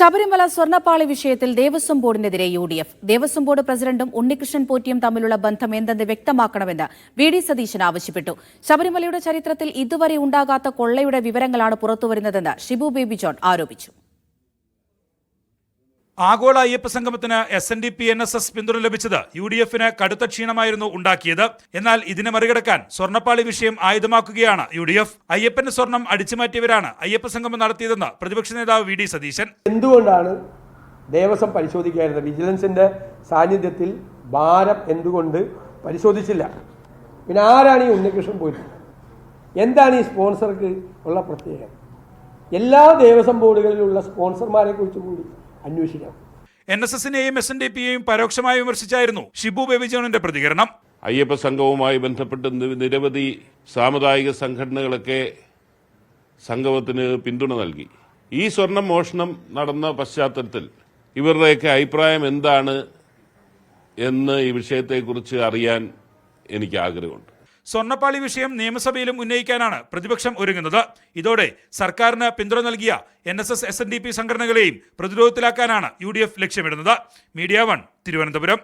ശബരിമല സ്വർണപ്പാളി വിഷയത്തിൽ Devaswom ബോർഡിനെതിരെ U D F Devaswom board പ്രസിഡന്റും ഉണ്ണികൃഷ്ണൻ പോറ്റിയും തമ്മിലുള്ള ബന്ധം എന്തെന്ന് വ്യക്തമാക്കണമെന്ന് വി ഡി സതീശൻ ആവശ്യപ്പെട്ടു. ശബരിമലയുടെ ചരിത്രത്തിൽ ഇതുവരെ ഉണ്ടാകാത്ത കൊള്ളയുടെ വിവരങ്ങളാണ് പുറത്തുവരുന്നതെന്ന് ഷിബു ബേബി ജോൺ ആരോപിച്ചു. ആഗോള അയ്യപ്പ സംഗമത്തിന് S N D P N S S പിന്തുണ ലഭിച്ചത് യു ഡി എഫിന് കടുത്ത ക്ഷീണമായിരുന്നു ഉണ്ടാക്കിയത്. എന്നാൽ ഇതിനെ മറികടക്കാൻ സ്വർണപ്പാളി വിഷയം ആയുധമാക്കുകയാണ് യു ഡി എഫ്. അയ്യപ്പന്റെ സ്വർണം അടിച്ചുമാറ്റിയവരാണ് അയ്യപ്പ സംഗമം നടത്തിയതെന്ന് പ്രതിപക്ഷ നേതാവ് വി ഡി സതീശൻ. എന്തുകൊണ്ടാണ് ദേവസ്വം പരിശോധിക്കായിരുന്നത് വിജിലൻസിന്റെ സാന്നിധ്യത്തിൽ ഭാരം എന്തുകൊണ്ട് പരിശോധിച്ചില്ല? പിന്നെ ആരാണ് ഈ ഉണ്ണികൃഷ്ണൻ പോയിട്ട്? എന്താണ് ഈ സ്പോൺസർക്ക് ഉള്ള പ്രത്യേകത? എല്ലാ ദേവസ്വം ബോർഡുകളിലുള്ള സ്പോൺസർമാരെ കുറിച്ച് കൂടി അന്വേഷിക്കണം എൻ എസ് എസിനെയും എസ് എൻ ഡി പിയെയും പരോക്ഷമായി വിമർശിച്ചായിരുന്നു ഷിബു ബേബിജോണിന്റെ പ്രതികരണം. അയ്യപ്പ സംഘവുമായി ബന്ധപ്പെട്ട് നിരവധി സാമുദായിക സംഘടനകളൊക്കെ സംഗമത്തിന് പിന്തുണ നൽകി. ഈ സ്വർണം മോഷണം നടന്ന പശ്ചാത്തലത്തിൽ ഇവരുടെയൊക്കെ അഭിപ്രായം എന്താണ് എന്ന് ഈ വിഷയത്തെക്കുറിച്ച് അറിയാൻ എനിക്ക് ആഗ്രഹമുണ്ട് സ്വർണപ്പാളി വിഷയം നിയമസഭയിലും ഉന്നയിക്കാനാണ് പ്രതിപക്ഷം ഒരുങ്ങുന്നത്. ഇതോടെ സർക്കാരിന് പിന്തുണ നൽകിയ N S S S N D P സംഘടനകളെയും പ്രതിരോധത്തിലാക്കാനാണ് യു ഡി എഫ് ലക്ഷ്യമിടുന്നത്. Media one Thiruvananthapuram.